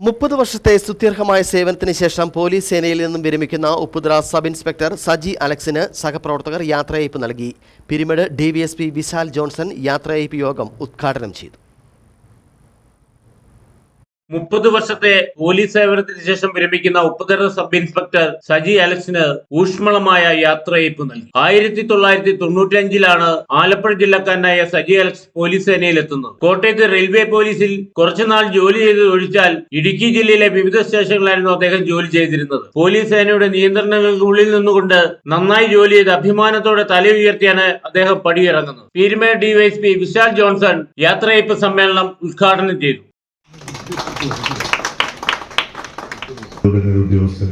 മുപ്പത് വർഷത്തെ സ്തുത്യർഹമായ സേവനത്തിന് ശേഷം പോലീസ് സേനയിൽ നിന്നും വിരമിക്കുന്ന ഉപ്പുദ്ര സബ് ഇൻസ്പെക്ടർ സജി അലക്സിന് സഹപ്രവർത്തകർ യാത്രയയപ്പ് നൽകി. പിരിമഡ് ഡി വിശാൽ ജോൺസൺ യാത്രയയപ്പ് യോഗം ഉദ്ഘാടനം ചെയ്തു. മുപ്പത് വർഷത്തെ പോലീസ് സേവനത്തിന് ശേഷം വിരമിക്കുന്ന ഉപ്പുതര സബ് ഇൻസ്പെക്ടർ സജി അലക്സിന് ഊഷ്മളമായ യാത്രയയപ്പ് നൽകി. ആയിരത്തി തൊള്ളായിരത്തി തൊണ്ണൂറ്റി അഞ്ചിലാണ് ആലപ്പുഴ ജില്ലക്കാരനായ സജി അലക്സ് പോലീസ് സേനയിൽ എത്തുന്നത് കോട്ടയത്ത് റെയിൽവേ പോലീസിൽ കുറച്ചുനാൾ ജോലി ചെയ്ത് ഒഴിച്ചാൽ ഇടുക്കി ജില്ലയിലെ വിവിധ സ്റ്റേഷനുകളിലായിരുന്നു അദ്ദേഹം ജോലി ചെയ്തിരുന്നത്. പോലീസ് സേനയുടെ നിയന്ത്രണങ്ങൾക്കുള്ളിൽ നിന്നുകൊണ്ട് നന്നായി ജോലി ചെയ്ത് അഭിമാനത്തോടെ തല ഉയർത്തിയാണ് അദ്ദേഹം പടിയിറങ്ങുന്നത്. പീരുമേട് ഡിവൈഎസ്പി വിശാൽ ജോൺസൺ യാത്രയപ്പ് സമ്മേളനം ഉദ്ഘാടനം ചെയ്തു. ഉദ്യോഗസ്ഥൻ.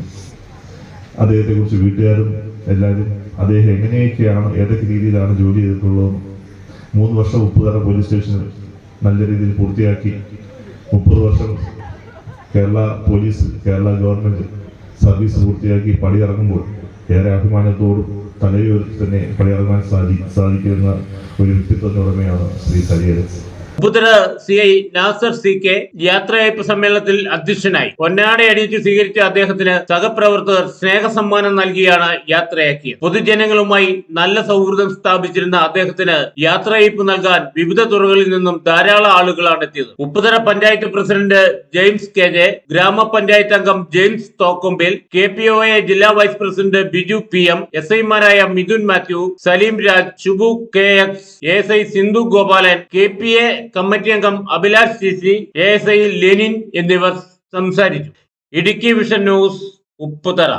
അദ്ദേഹത്തെ കുറിച്ച് വീട്ടുകാരും എല്ലാവരും അദ്ദേഹം എങ്ങനെയൊക്കെയാണ് ഏതൊക്കെ രീതിയിലാണ് ജോലി ചെയ്തിട്ടുള്ളത് മൂന്ന് വർഷം ഉപ്പുതറ പോലീസ് സ്റ്റേഷനിൽ നല്ല രീതിയിൽ പൂർത്തിയാക്കി. മുപ്പത് വർഷം Kerala police Kerala government service പൂർത്തിയാക്കി പടിയിറങ്ങുമ്പോൾ ഏറെ അഭിമാനത്തോടും തലയുയർത്തി തന്നെ പടിയിറങ്ങാൻ സാധി സാധിക്കുന്ന ഒരു വ്യക്തിത്വത്തിനുടമയാണ് Shri സരിയരസ് Upputhara C I Nasar C K യാത്രയയപ്പ് സമ്മേളനത്തിൽ അധ്യക്ഷനായി. പൊന്നാട അണിയിച്ച് സ്വീകരിച്ച അദ്ദേഹത്തിന് സഹപ്രവർത്തകർ സ്നേഹസമ്മാനം നൽകിയാണ് യാത്രയാക്കിയത്. പൊതുജനങ്ങളുമായി നല്ല സൗഹൃദം സ്ഥാപിച്ചിരുന്ന അദ്ദേഹത്തിന് യാത്രയയപ്പ് നൽകാൻ വിവിധ തുറകളിൽ നിന്നും ധാരാളം ആളുകളാണ് എത്തിയത്. Upputhara panchayat president James K J ഗ്രാമപഞ്ചായത്ത് അംഗം James Thokkombil K P O A ജില്ലാ vice president Biju P M S ഐമാരായ Mithun Mathew Saleem Raj Shubhu K X S I Sindhu Gopalan K P A committee അംഗം Abhilash C C A S I Lenin എന്നിവർ സംസാരിച്ചു. Idukki vision news Upputhara.